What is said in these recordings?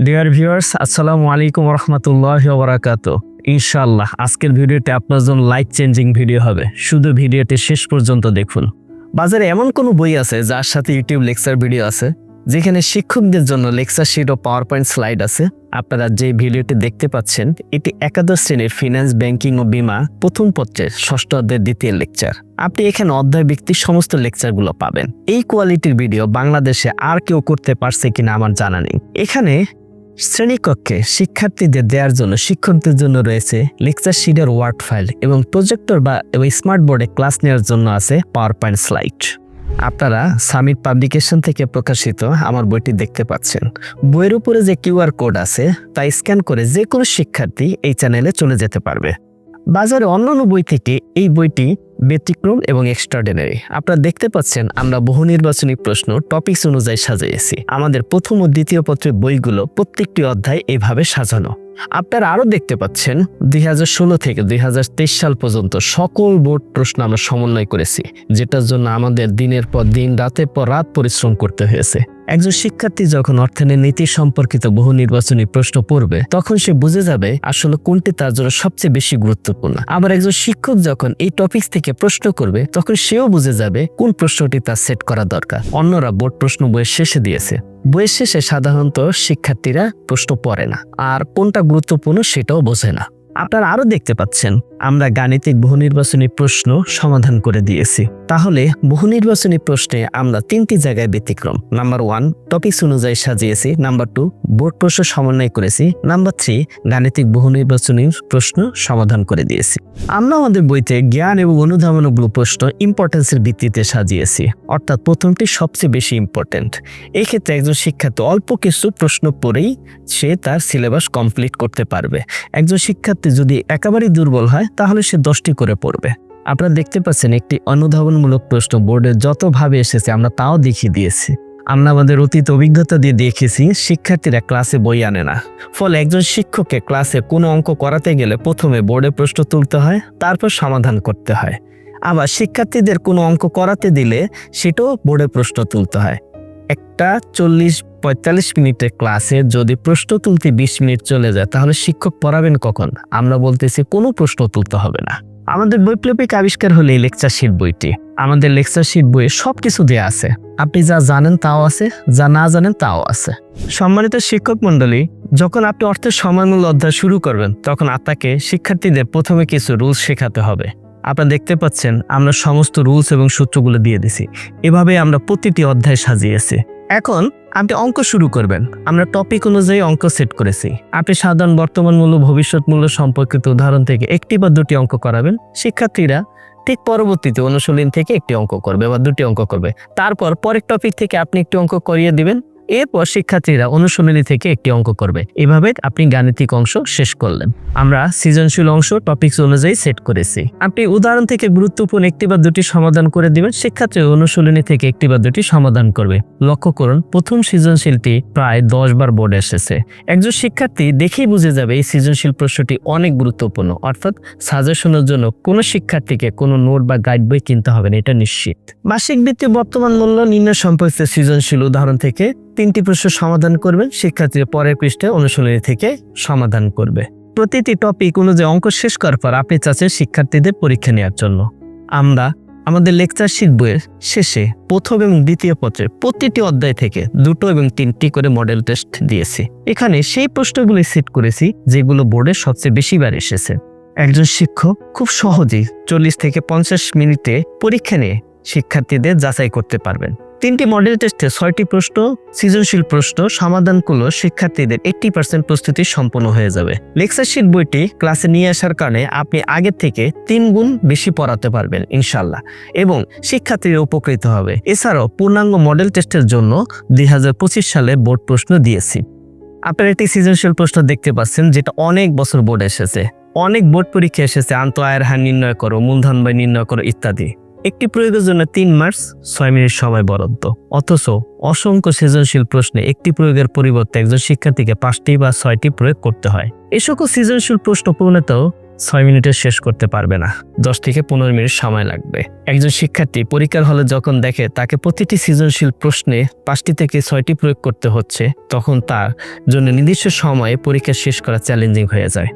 Dear viewers আসসালামু আলাইকুম রহমতুল্লাহ বারাকাত ইনশাল্লাহ আজকের ভিডিওটি আপনার জন্য লাইফ চেঞ্জিং ভিডিও হবে। শুধু ভিডিওটি শেষ পর্যন্ত দেখুন। বাজারে এমন কোনো বই আছে যার সাথে ইউটিউব লেকচার ভিডিও আছে? যেখানে শিক্ষকদের জন্য লেকচার শিট ও পাওয়ার পয়েন্ট স্লাইড আছে। আপনারা যে ভিডিওটি দেখতে পাচ্ছেন, এটি একাদশ শ্রেণির ফিনান্স ব্যাংকিং ও বিমা প্রথম পত্রের ষষ্ঠ অধ্যায়ের দ্বিতীয় লেকচার আপনি এখানে অধ্যায় ব্যক্তির সমস্ত লেকচারগুলো পাবেন। এই কোয়ালিটির ভিডিও বাংলাদেশে আর কেউ করতে পারছে কিনা আমার জানা নেই। এখানে শ্রেণীকক্ষে শিক্ষার্থীদের দেওয়ার জন্য, শিক্ষকদের জন্য রয়েছে লেকচার শিটের ওয়ার্ড ফাইল এবং প্রজেক্টর বা এবং স্মার্ট বোর্ডে ক্লাস নেওয়ার জন্য আছে পাওয়ার পয়েন্ট স্লাইড আপনারা সামিট পাবলিকেশন থেকে প্রকাশিত আমার বইটি দেখতে পাচ্ছেন। বইয়ের উপরে যে কিউআর কোড আছে, তা স্ক্যান করে যে কোনো শিক্ষার্থী এই চ্যানেলে চলে যেতে পারবে। বাজারে অন্যান্য বই থেকে এই বইটি ব্যতিক্রম এবং এক্সট্রাডিনারি আপনারা দেখতে পাচ্ছেন, আমরা বহু নির্বাচনী প্রশ্ন টপিকস অনুযায়ী সাজিয়েছি আমাদের প্রথম ও দ্বিতীয় পত্রের বইগুলো প্রত্যেকটি অধ্যায় এভাবে সাজানো। আপনারা আরও দেখতে পাচ্ছেন দুই থেকে দুই সাল পর্যন্ত সকল বোর্ড প্রশ্ন আমরা সমন্বয় করেছি, যেটার জন্য আমাদের দিনের পর দিন, রাতের পর রাত পরিশ্রম করতে হয়েছে। একজন শিক্ষার্থী যখন অর্থনীতি নীতি সম্পর্কিত বহু নির্বাচনী প্রশ্ন পড়বে, তখন সে বুঝে যাবে আসলে কোনটি তার জন্য সবচেয়ে বেশি গুরুত্বপূর্ণ। আবার একজন শিক্ষক যখন এই টপিক থেকে প্রশ্ন করবে, তখন সেও বুঝে যাবে কোন প্রশ্নটি তার সেট করা দরকার। অন্যরা বোর্ড প্রশ্ন বইয়ের শেষে দিয়েছে। বইয়ের শেষে সাধারণত শিক্ষার্থীরা প্রশ্ন পড়ে না আর কোনটা গুরুত্বপূর্ণ সেটাও বোঝে না। আপনারা আরও দেখতে পাচ্ছেন, আমরা গাণিতিক বহু নির্বাচনী প্রশ্ন সমাধান করে দিয়েছি। তাহলে বহু নির্বাচনী প্রশ্নে আমরা তিনটি জায়গায় ব্যতিক্রম। নাম্বার ওয়ান, টপিকস অনুযায়ী সাজিয়েছি। নাম্বার টু, বোর্ড প্রশ্ন সমন্বয় করেছি। নাম্বার থ্রি, গাণিতিক বহু নির্বাচনী প্রশ্ন সমাধান করে দিয়েছি। আমরা আমাদের বইতে জ্ঞান এবং অনুধাবনগুলো প্রশ্ন ইম্পর্টেন্সের ভিত্তিতে সাজিয়েছি। অর্থাৎ প্রথমটি সবচেয়ে বেশি ইম্পর্টেন্ট এক্ষেত্রে একজন শিক্ষার্থী অল্প কিছু প্রশ্ন পড়েই সে তার সিলেবাস কমপ্লিট করতে পারবে। একজন শিক্ষার্থী যদি একেবারেই দুর্বল হয়, তাহলে সে দশটি করে পড়বে। আপনারা দেখতে পাচ্ছেন একটি অনুধাবনমূলক প্রশ্ন বোর্ডে যতভাবে এসেছে, আমরা তাও দেখিয়ে দিয়েছি। আমরা আমাদের অতীত অভিজ্ঞতা দিয়ে দেখেছি, শিক্ষার্থীরা ক্লাসে বই আনে না। ফলে একজন শিক্ষককে ক্লাসে কোনো অঙ্ক করাতে গেলে প্রথমে বোর্ডে প্রশ্ন তুলতে হয়, তারপর সমাধান করতে হয়। আবার শিক্ষার্থীদের কোনো অঙ্ক করাতে দিলে সেটাও বোর্ডে প্রশ্ন তুলতে হয়। একটা চল্লিশ পঁয়তাল্লিশ মিনিটের ক্লাসে যদি প্রশ্ন তুলতে বিশ মিনিট চলে যায়, তাহলে শিক্ষক পড়াবেন কখন? আমরা বলতেছি, কোনো প্রশ্ন তুলতে হবে না। আমাদের বৈপ্লবিক আবিষ্কার হলে লেকচার শিট বইটি। আমাদের লেকচার শিট বইয়ে সব কিছু দেওয়া আছে। আপনি যা জানেন তাও আছে, যা না জানেন তাও আছে। সম্মানিত শিক্ষক মণ্ডলী, যখন আপনি অর্থের সময়মূল্য অধ্যায় শুরু করবেন, তখন আপনাকে শিক্ষার্থীদের প্রথমে কিছু রুলস শেখাতে হবে। আপনারা দেখতে পাচ্ছেন, আমরা সমস্ত রুলস এবং সূত্রগুলো দিয়ে দিছি। এভাবে আমরা প্রতিটি অধ্যায় সাজিয়েছি। এখন আপনি অঙ্ক শুরু করবেন। আমরা টপিক অনুযায়ী অঙ্ক সেট করেছি। আপনি সাধারণ বর্তমান মূল্য, ভবিষ্যৎ মূল্য সম্পর্কিত উদাহরণ থেকে একটি বা দুটি অঙ্ক করাবেন। শিক্ষার্থীরা ঠিক পরবর্তীতে অনুশীলন থেকে একটি অঙ্ক করবে বা দুটি অঙ্ক করবে। তারপর পরের টপিক থেকে আপনি একটি অঙ্ক করিয়ে দিবেন। এরপর শিক্ষার্থীরা অনুশীলনী থেকে একটি অঙ্ক করবে। এভাবে আপনি গাণিতিক অংশ শেষ করলেন। আমরা সৃজনশীল অংশ টপিকস অনুযায়ী সেট করেছি। আপনি উদাহরণ থেকে গুরুত্বপূর্ণ একটি বা দুটি সমাধান করে দিবেন, শিক্ষার্থী অনুশীলনী থেকে একটি বা দুটি সমাধান করবে। লক্ষ্য করুন, প্রথম সৃজনশীলটি প্রায় দশ বার বোর্ডে এসেছে। একজন শিক্ষার্থী দেখেই বুঝে যাবে এই সৃজনশীল প্রশ্নটি অনেক গুরুত্বপূর্ণ, অর্থাৎ সাজেশনের জন্য কোনো শিক্ষার্থীকে কোনো নোট বা গাইড বই কিনতে হবে না, এটা নিশ্চিত। মাসিক বৃত্তি বর্তমান মূল্য নির্ণয় সম্পর্কিত সৃজনশীল উদাহরণ থেকে তিনটি প্রশ্ন সমাধান করবেন, শিক্ষার্থীরা পরের পৃষ্ঠে অনুশীলনী থেকে সমাধান করবে। প্রতিটি টপিক অনুযায়ী অঙ্ক শেষ করার পর আপনি চাচ্ছেন শিক্ষার্থীদের পরীক্ষা নেওয়ার জন্য। আমরা আমাদের লেকচার বইয়ের শেষে প্রথম এবং দ্বিতীয় পত্রে প্রতিটি অধ্যায় থেকে দুটো এবং তিনটি করে মডেল টেস্ট দিয়েছি। এখানে সেই প্রশ্নগুলি সেট করেছি, যেগুলো বোর্ডে সবচেয়ে বেশিবার এসেছে। একজন শিক্ষক খুব সহজেই চল্লিশ থেকে পঞ্চাশ মিনিটে পরীক্ষা নিয়ে শিক্ষার্থীদের যাচাই করতে পারবেন। তিনটি মডেল টেস্টে ছয়টি প্রশ্ন, সৃজনশীল প্রশ্ন সমাধান করলেও শিক্ষার্থীদের এইটটি পার্সেন্ট প্রস্তুতি সম্পন্ন হয়ে যাবে। লেকচার বইটি ক্লাসে নিয়ে আসার কারণে আপনি আগের থেকে তিন গুণ বেশি পড়াতে পারবেন ইনশাল্লাহ এবং শিক্ষার্থীরা উপকৃত হবে। এছাড়াও পূর্ণাঙ্গ মডেল টেস্টের জন্য দুই হাজার পঁচিশ সালে বোর্ড প্রশ্ন দিয়েছি। আপনারা একটি সৃজনশীল প্রশ্ন দেখতে পাচ্ছেন, যেটা অনেক বছর বোর্ড এসেছে। অনেক বোর্ড পরীক্ষা এসেছে আন্ত আয়ের হার নির্ণয় করো, মূলধন ব্যয় নির্ণয় করো, ইত্যাদি। একটি প্রয়োগের জন্য তিন মার্চ, ছয় মিনিট সময় বরাদ্দ। অথচ অসংখ্য সৃজনশীল প্রশ্নে একটি প্রয়োগের পরিবর্তে একজন শিক্ষার্থীকে পাঁচটি বা ছয়টি প্রয়োগ করতে হয়। এ সকল সৃজনশীল প্রশ্ন পূর্ণতেও ছয় মিনিটে শেষ করতে পারবে না। দশ থেকে পনেরো মিনিট সময় লাগবে। একজন শিক্ষার্থী পরীক্ষার হলে যখন দেখে তাকে প্রতিটি সৃজনশীল প্রশ্নে পাঁচটি থেকে ছয়টি প্রয়োগ করতে হচ্ছে, তখন তার জন্য নির্দিষ্ট সময়ে পরীক্ষা শেষ করা চ্যালেঞ্জিং হয়ে যায়।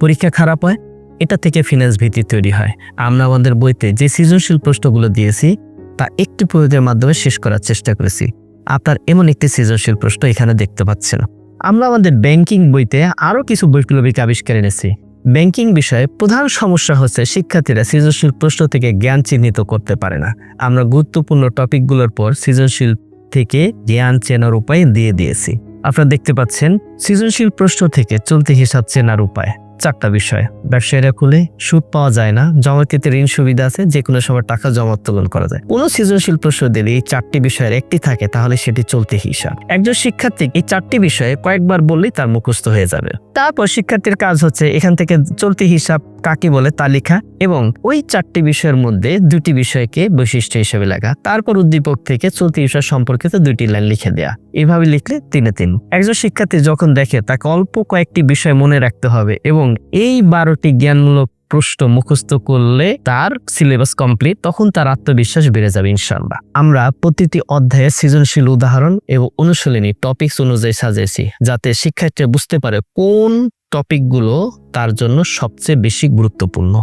পরীক্ষা খারাপ হয়? এটা থেকে ফিনান্স ভীতি তৈরি হয়। আমরা আমাদের বইতে যে সৃজনশীল প্রশ্নগুলো দিয়েছি, তা একটি প্রয়োগের মাধ্যমে শেষ করার চেষ্টা করেছি। আপনার এমন একটি সৃজনশীল প্রশ্ন এখানে দেখতে পাচ্ছেন। আমরা আমাদের ব্যাংকিং বইতে আরও কিছু বৈপ্লবিক আবিষ্কার এনেছি। ব্যাংকিং বিষয়ে প্রধান সমস্যা হচ্ছে শিক্ষার্থীরা সৃজনশীল প্রশ্ন থেকে জ্ঞান চিহ্নিত করতে পারে না। আমরা গুরুত্বপূর্ণ টপিকগুলোর পর সৃজনশীল থেকে জ্ঞান চেনার উপায় দিয়ে দিয়েছি। আপনারা দেখতে পাচ্ছেন, সৃজনশীল প্রশ্ন থেকে চলতি হিসাব চেনার উপায়। চারটা বিষয়। ব্যবসায়ীরা খুলে সুদ পাওয়া যায় না জমাকৃতি ঋণ সুবিধা আছে যে কোনো সময় টাকা জমা উত্তোলন করা যায়। কোনো সৃজনশীল প্রশ্ন দিলে এই চারটি বিষয়ের একটি থাকে, তাহলে সেটি চলতে হিসাব। একজন শিক্ষার্থী এই চারটি বিষয়ে কয়েকবার বললেই তার মুখস্থ হয়ে যাবে। তারপর শিক্ষার্থীর কাজ হচ্ছে এখান থেকে চলতি হিসাব কাকে বলে তা লেখা এবং ওই চারটি বিষয়ের মধ্যে দুটি বিষয়কে বৈশিষ্ট্য হিসেবে লেখা। তারপর উদ্দীপক থেকে চলতি বিষয় সম্পর্কিত দুটি লাইন লিখে দেয়া। এভাবে লিখলে তিনে তিন। একজন শিক্ষার্থী যখন দেখে, তাকে অল্প কয়েকটি বিষয় মনে রাখতে হবে এবং এই বারোটি জ্ঞানমূলক প্রশ্ন মুখস্থ করলে তার সিলেবাস কমপ্লিট তখন তার আত্মবিশ্বাস বেড়ে যাবে ইনশাল্লাহ আমরা প্রতিটি অধ্যায়ে সৃজনশীল উদাহরণ এবং অনুশীলনী টপিক অনুযায়ী সাজিয়েছি যাতে শিক্ষার্থীরা বুঝতে পারে কোন টপিকগুলো তার জন্য সবচেয়ে বেশি গুরুত্বপূর্ণ।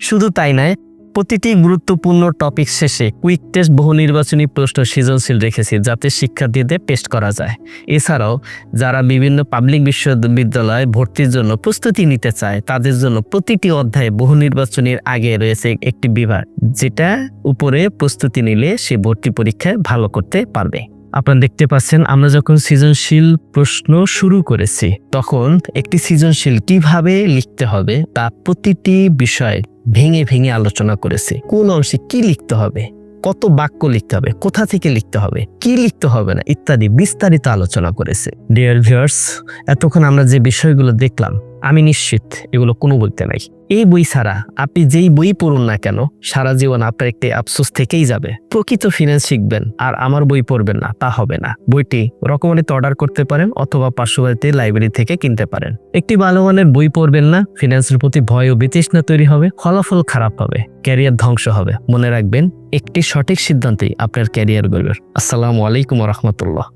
শুধু তাই নয় প্রতিটি গুরুত্বপূর্ণ টপিক শেষে কুইক টেস্ট বহু নির্বাচনী প্রশ্ন সৃজনশীল রেখেছি যাতে শিক্ষার্থীদের টেস্ট করা যায়। এছাড়াও, যারা বিভিন্ন পাবলিক বিশ্ববিদ্যালয়ে ভর্তির জন্য প্রস্তুতি নিতে চায়, তাদের জন্য প্রতিটি অধ্যায়ে বহু নির্বাচনীর আগে রয়েছে একটি বিভাগ, যেটা উপরে প্রস্তুতি নিলে সে ভর্তি পরীক্ষায় ভালো করতে পারবে। আপনারা দেখতে পাচ্ছেন, আমরা যখন সৃজনশীল প্রশ্ন শুরু করেছি, তখন একটি সৃজনশীল কীভাবে লিখতে হবে তা প্রতিটি বিষয় ভেঙে ভেঙে আলোচনা করেছে। কোন অংশে কি লিখতে হবে? কত বাক্য লিখতে হবে? কোথা থেকে লিখতে হবে? কি লিখতে হবে না? ইত্যাদি বিস্তারিত আলোচনা করেছে। ডিয়ার ভিউয়ার্স এতক্ষণ আমরা যে বিষয়গুলো দেখলাম, আমি নিশ্চিত এগুলো কোনো বলতে নাই। এই বই ছাড়া আপনি যেই বই পড়ুন না কেন, সারা জীবন আপনার একটি আফসোস থেকেই যাবে। প্রকৃত ফিনান্স শিখবেন, আর আমার বই পড়বেন না, তা হবে না। বইটি রকমারিতে অর্ডার করতে পারেন অথবা পার্শ্ববর্তী লাইব্রেরি থেকে কিনতে পারেন। একটি ভালো মানের বই পড়বেন না ফিনান্সের প্রতি ভয় ও বিতৃষ্ণা তৈরি হবে, ফলাফল খারাপ হবে ক্যারিয়ার ধ্বংস হবে। মনে রাখবেন, একটি সঠিক সিদ্ধান্তেই আপনার ক্যারিয়ার গড়বে। আসসালামু আলাইকুম রহমতুল্লাহ।